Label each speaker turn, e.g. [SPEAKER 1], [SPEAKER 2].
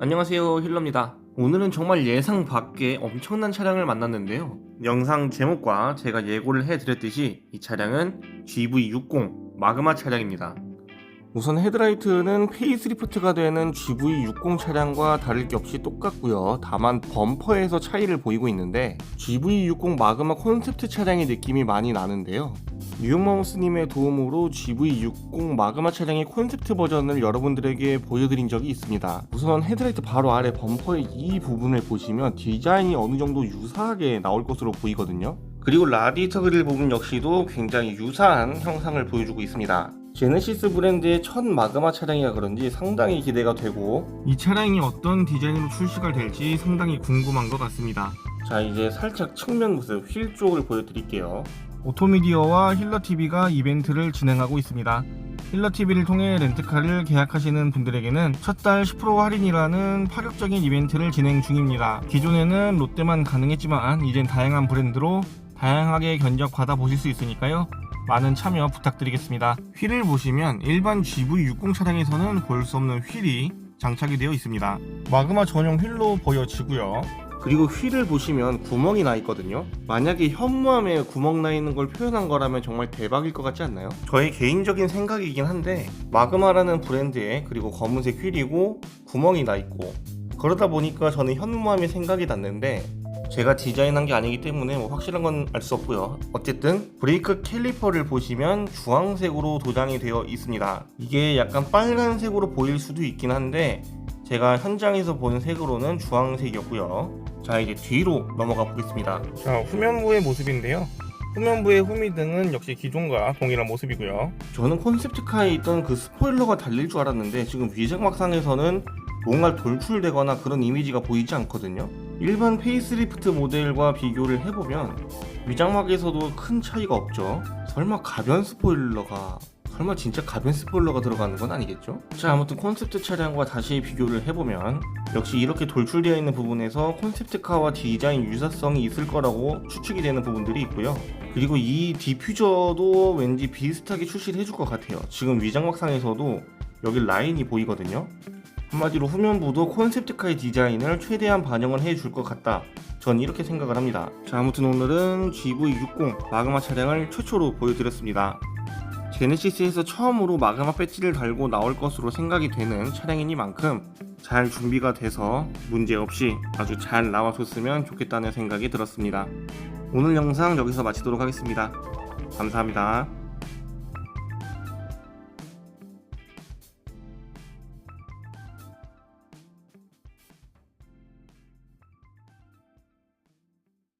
[SPEAKER 1] 안녕하세요 힐러입니다. 오늘은 정말 예상 밖의 엄청난 차량을 만났는데요. 영상 제목과 제가 예고를 해드렸듯이 이 차량은 GV60 마그마 차량입니다. 우선 헤드라이트는 페이스리프트가 되는 GV60 차량과 다를 게 없이 똑같고요. 다만 범퍼에서 차이를 보이고 있는데 GV60 마그마 콘셉트 차량의 느낌이 많이 나는데요 뉴욕마우스님의 도움으로 GV60 마그마 차량의 콘셉트 버전을 여러분들에게 보여드린 적이 있습니다. 우선 헤드라이트 바로 아래 범퍼의 이 부분을 보시면 디자인이 어느 정도 유사하게 나올 것으로 보이거든요. 그리고 라디에이터 그릴 부분 역시도 굉장히 유사한 형상을 보여주고 있습니다. 제네시스 브랜드의 첫 마그마 차량이라 그런지 상당히 기대가 되고 이 차량이 어떤 디자인으로 출시가 될지 상당히 궁금한 것 같습니다. 자 이제 살짝 측면 모습 휠 쪽을 보여드릴게요. 오토미디어와 힐러TV가 이벤트를 진행하고 있습니다. 힐러TV를 통해 렌트카를 계약하시는 분들에게는 첫 달 10% 할인이라는 파격적인 이벤트를 진행 중입니다. 기존에는 롯데만 가능했지만 이젠 다양한 브랜드로 다양하게 견적 받아보실 수 있으니까요. 많은 참여 부탁드리겠습니다. 휠을 보시면 일반 GV60 차량에서는 볼 수 없는 휠이 장착이 되어 있습니다. 마그마 전용 휠로 보여지고요. 그리고 휠을 보시면 구멍이 나 있거든요. 만약에 현무암에 구멍 나 있는 걸 표현한 거라면 정말 대박일 것 같지 않나요? 저의 개인적인 생각이긴 한데 마그마라는 브랜드에 그리고 검은색 휠이고 구멍이 나 있고 그러다 보니까 저는 현무암이 생각이 났는데 제가 디자인한 게 아니기 때문에 뭐 확실한 건 알 수 없고요. 어쨌든 브레이크 캘리퍼를 보시면 주황색으로 도장이 되어 있습니다. 이게 약간 빨간색으로 보일 수도 있긴 한데 제가 현장에서 본 색으로는 주황색이었고요. 자 이제 뒤로 넘어가 보겠습니다. 자 후면부의 모습인데요. 후면부의 후미등은 역시 기존과 동일한 모습이고요. 저는 콘셉트카에 있던 그 스포일러가 달릴 줄 알았는데 지금 위장막상에서는 뭔가 돌출되거나 그런 이미지가 보이지 않거든요. 일반 페이스리프트 모델과 비교를 해보면 위장막에서도 큰 차이가 없죠. 설마 가변 스포일러가 설마 진짜 가변 스포일러가 들어가는 건 아니겠죠? 자 아무튼 콘셉트 차량과 다시 비교를 해보면 역시 이렇게 돌출되어 있는 부분에서 콘셉트카와 디자인 유사성이 있을 거라고 추측이 되는 부분들이 있고요. 그리고 이 디퓨저도 왠지 비슷하게 출시를 해줄 것 같아요. 지금 위장막상에서도 여기 라인이 보이거든요. 한마디로 후면부도 콘셉트카의 디자인을 최대한 반영을 해줄 것 같다. 전 이렇게 생각을 합니다. 자, 아무튼 오늘은 GV60 마그마 차량을 최초로 보여드렸습니다. 제네시스에서 처음으로 마그마 배지를 달고 나올 것으로 생각이 되는 차량이니만큼 잘 준비가 돼서 문제없이 아주 잘 나와줬으면 좋겠다는 생각이 들었습니다. 오늘 영상 여기서 마치도록 하겠습니다. 감사합니다.